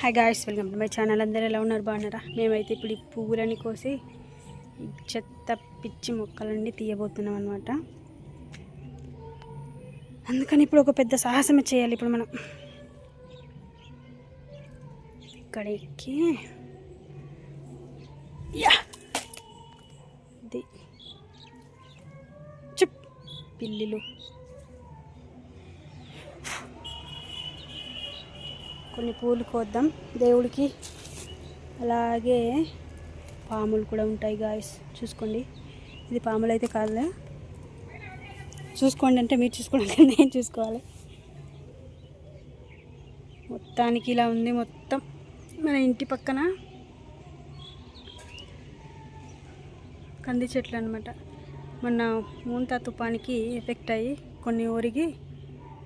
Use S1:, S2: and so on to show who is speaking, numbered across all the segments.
S1: Hi guys welcome to my channel అందరూ ఎలా ఉన్నారు? బాగున్నారా? మేమైతే ఇప్పుడు ఈ పువ్వులని కోసి చెత్త పిచ్చి మొక్కలన్నీ తీయబోతున్నాం అనమాట అందుకని ఇప్పుడు ఒక పెద్ద సాహసమే చేయాలి ఇప్పుడు మనం. ఇక్కడ ఎక్కి యా! ఇది. చుప్! పిల్లిలు. కొన్ని పూలు కోద్దాం. దేవుడికి అలాగే పాములు కూడా ఉంటాయి గాయస్ చూసుకోండి. ఇది పాములు అయితే కాదులే. చూసుకోండి అంటే మీరు చూసుకోండి నేను చూసుకోవాలి. మొత్తానికి ఇలా ఉంది మొత్తం. మన ఇంటి పక్కన కంది చెట్లు అనమాట మొన్న మూంతా తుపానికి ఎఫెక్ట్ అయ్యి కొన్ని ఊరిగి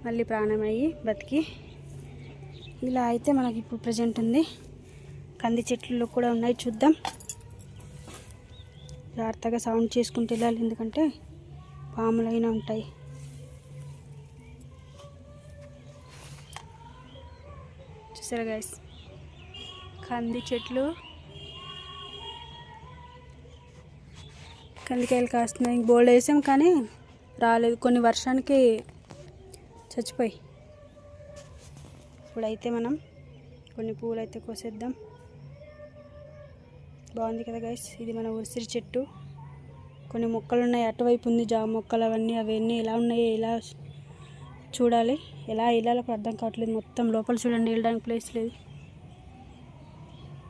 S1: మళ్ళీ ప్రాణమయ్యి బతికి ఇలా అయితే మనకి ఇప్పుడు ప్రజెంట్ ఉంది. కంది చెట్లు కూడా ఉన్నాయి చూద్దాం. జాగ్రత్తగా సౌండ్ చేసుకుంటూ వెళ్ళాలి ఎందుకంటే పాములైనా ఉంటాయి. చూసారా గైస్ కంది చెట్లు. కందికాయలు కాస్తున్నాయి. బోల్డ్ వేసాం కానీ రాలేదు. కొన్ని వర్షానికి చచ్చిపోయి ఇప్పుడైతే మనం కొన్ని పువ్వులు అయితే కోసేద్దాం. బాగుంది కదా గైస్ ఇది మన ఉసిరి చెట్టు. కొన్ని మొక్కలు ఉన్నాయి అటువైపు ఉంది జామ మొక్కలు అవన్నీ అవన్నీ ఎలా ఉన్నాయో ఎలా చూడాలి ఎలా వెళ్ళాలో అర్థం కావట్లేదు. మొత్తం లోపల చూడండి వెళ్ళడానికి ప్లేస్ లేదు.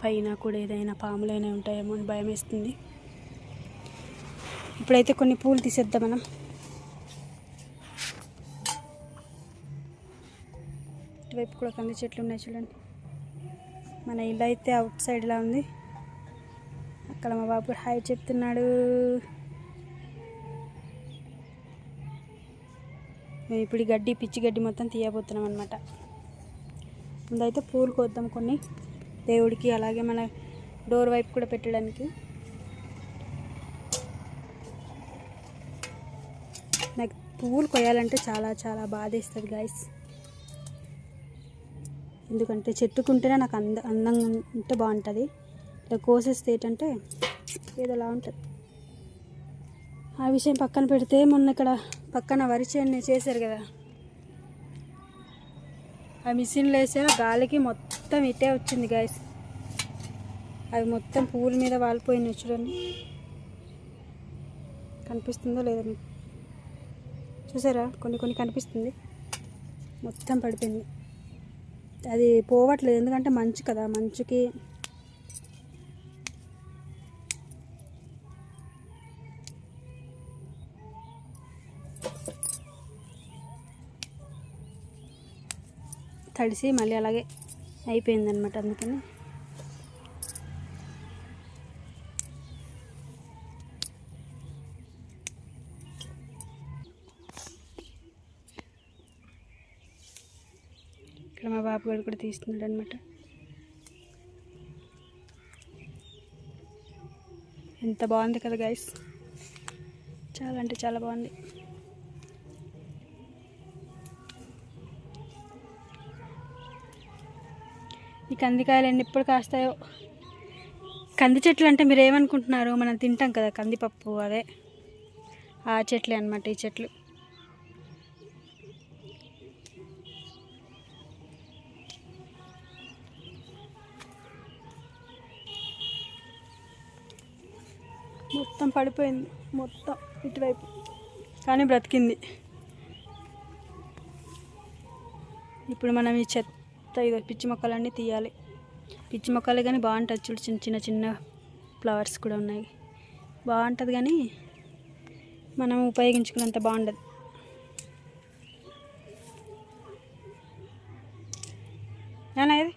S1: పైన కూడా ఏదైనా పాములైనా ఉంటాయేమో అని భయం వేస్తుంది. ఇప్పుడైతే కొన్ని పూలు తీసేద్దాం మనం. ఇటువైపు కూడా కంది చెట్లు ఉన్నాయి చూడండి. మన ఇల్లు అయితే అవుట్ సైడ్లా ఉంది. అక్కడ మా బాబు హాయ్ చెప్తున్నాడు. మేము ఇప్పుడు ఈ గడ్డి పిచ్చి గడ్డి మొత్తం తీయబోతున్నాం అనమాట ముందైతే పూలు కోద్దాం కొన్ని. దేవుడికి అలాగే మన డోర్ వైపు కూడా పెట్టడానికి. నాకు పువ్వులు కొయ్యాలంటే చాలా చాలా బాధేస్తుంది గాయస్ ఎందుకంటే చెట్టుకుంటేనే నాకు అంద అందంగా ఉంటే బాగుంటుంది. ఇట్లా కోసేస్తే ఏంటంటే ఏదోలా ఉంటుంది. ఆ విషయం పక్కన పెడితే మొన్న ఇక్కడ పక్కన వరి చేను చేశారు కదా. ఆ మిషన్లు వేసారు గాలికి మొత్తం ఇటే వచ్చింది గాయస్ అవి మొత్తం పువ్వుల మీద వాలిపోయినాయి చూడండి. కనిపిస్తుందో లేదో మీకు. చూసారా? కొన్ని కొన్ని కనిపిస్తుంది. మొత్తం పడిపోయింది. అది పోవట్లేదు. ఎందుకంటే మంచు కదా మంచుకి తడిసి మళ్ళీ అలాగే అయిపోయిందనమాట అందుకని. ఇక్కడ మా బాబు గారు కూడా తీస్తున్నాడు అనమాట ఎంత బాగుంది కదా గైస్ చాలా అంటే చాలా బాగుంది. ఈ కందికాయలు ఎన్ని ఎప్పుడు కాస్తాయో. కంది చెట్లు అంటే మీరు ఏమనుకుంటున్నారు? మనం తింటాం కదా కందిపప్పు అదే. ఆ చెట్లే అనమాట ఈ చెట్లు. మొత్తం పడిపోయింది. మొత్తం ఇటువైపు. కానీ బ్రతికింది. ఇప్పుడు మనం ఈ చెత్త ఇదో పిచ్చి మొక్కలన్నీ తీయాలి. పిచ్చి మొక్కలు కానీ బాగుంటుంది చూడు చిన్న చిన్న చిన్న ఫ్లవర్స్ కూడా ఉన్నాయి. బాగుంటుంది కానీ మనం ఉపయోగించుకున్నంత బాగుండదు. నానా ఇది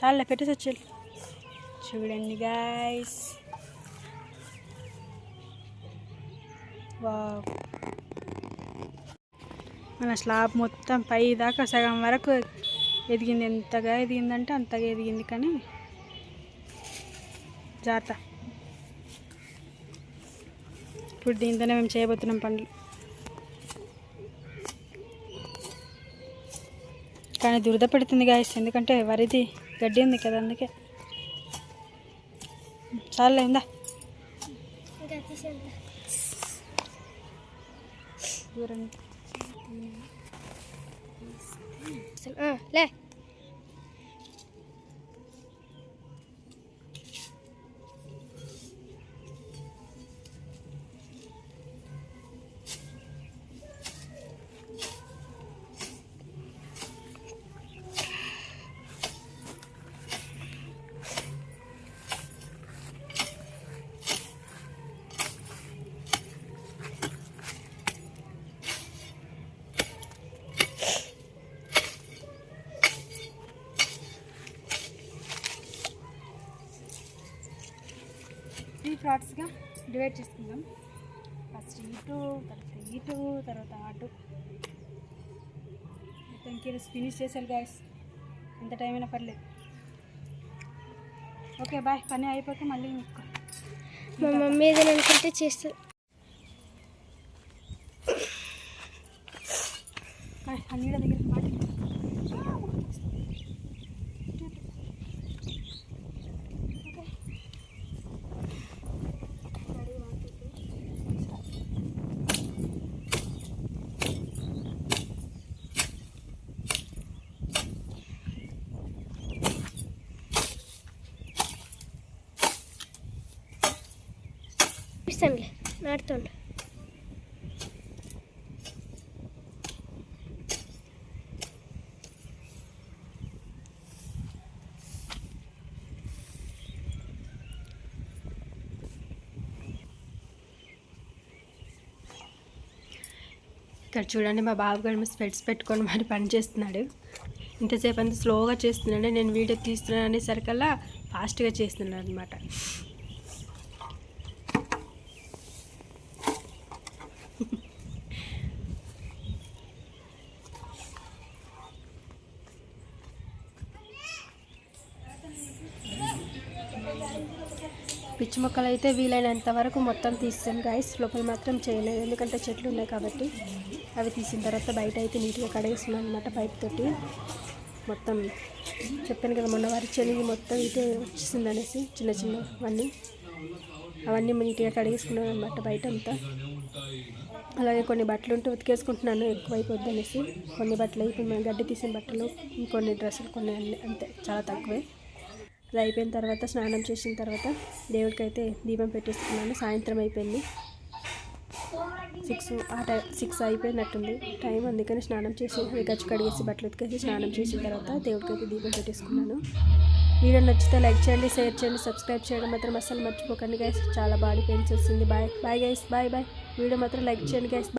S1: చాలా పెట్టేసి వచ్చేది చూడండి గాయస్ మన స్లాబ్ మొత్తం పై దాకా సగం వరకు ఎదిగింది. ఎంతగా ఎదిగిందంటే అంతగా ఎదిగింది కానీ జాత ఇప్పుడు దీంతోనే మేము చేయబోతున్నాం పండ్లు
S2: కానీ దురద పెడుతుంది గాయస్ ఎందుకంటే వరిది గడ్డి ఉంది కదా అందుకే. చాలా ఉందా Ah,
S3: leh.
S2: త్రీ ఫ్రాట్స్గా డివైడ్ చేసుకుందాం. ఫస్ట్ ఇటు తర్వాత ఇటు తర్వాత అటు. మొత్తం కీరస్ ఫినిష్ చేశారు గాయస్ ఎంత టైం అయినా పర్లేదు. Okay bye. పని అయిపోతే మళ్ళీ
S3: మా మమ్మీ ఏదైనా అనుకుంటే
S2: బాయ్ ఆ నీడ
S3: ఇస్తానులే నాటుతుండు
S1: ఇక్కడ చూడండి మా బాబు గారు స్పెట్స్ పెట్టుకొని మరి పని చేస్తున్నాడు. ఇంతసేపు అంత స్లోగా చేస్తున్నాడు. నేను వీడియో తీస్తున్నాను అనేసరికల్లా ఫాస్ట్గా చేస్తున్నాడు అనమాట పిచ్చి మొక్కలు అయితే వీలైనంత వరకు మొత్తం తీస్తాను గాయస్ లోపల మాత్రం చేయలేదు. ఎందుకంటే చెట్లు ఉన్నాయి కాబట్టి అవి తీసిన తర్వాత బయట అయితే నీట్గా కడిగేస్తున్నాను అనమాట పైప్ తోటి. మొత్తం చెప్పాను కదా మొన్న వారి చెలిగి మొత్తం ఇటే వచ్చేసింది అనేసి చిన్న చిన్నవన్నీ. అవన్నీ నీట్గా కడిగేసుకున్నాను అనమాట బయట అంతా అలాగే కొన్ని బట్టలు ఉంటే ఉతికేసుకుంటున్నాను ఎక్కువ అనేసి. కొన్ని బట్టలు అయిపోయి మేము గడ్డి తీసిన బట్టలు ఇంకొన్ని డ్రెస్సులు కొన్ని అన్ని అంతే. చాలా తక్కువే. అది అయిపోయిన తర్వాత స్నానం చేసిన తర్వాత దేవుడికి అయితే దీపం పెట్టేసుకున్నాను. సాయంత్రం అయిపోయింది. సిక్స్ ఆ టైం సిక్స్ అయిపోయినట్టుంది టైం. అందుకని స్నానం చేసి గచ్చు కడిగేసి బట్టలు ఉతికేసి స్నానం చేసిన తర్వాత దేవుడికి అయితే దీపం పెట్టేసుకున్నాను. వీడియో నచ్చితే లైక్ చేయండి షేర్ చేయండి సబ్స్క్రైబ్ చేయడం మాత్రం అసలు మర్చిపోకండి గైస్ చాలా బాడీ పెయిన్స్ వస్తుంది bye bye guys bye bye video మాత్రం లైక్ చేయండి గైస్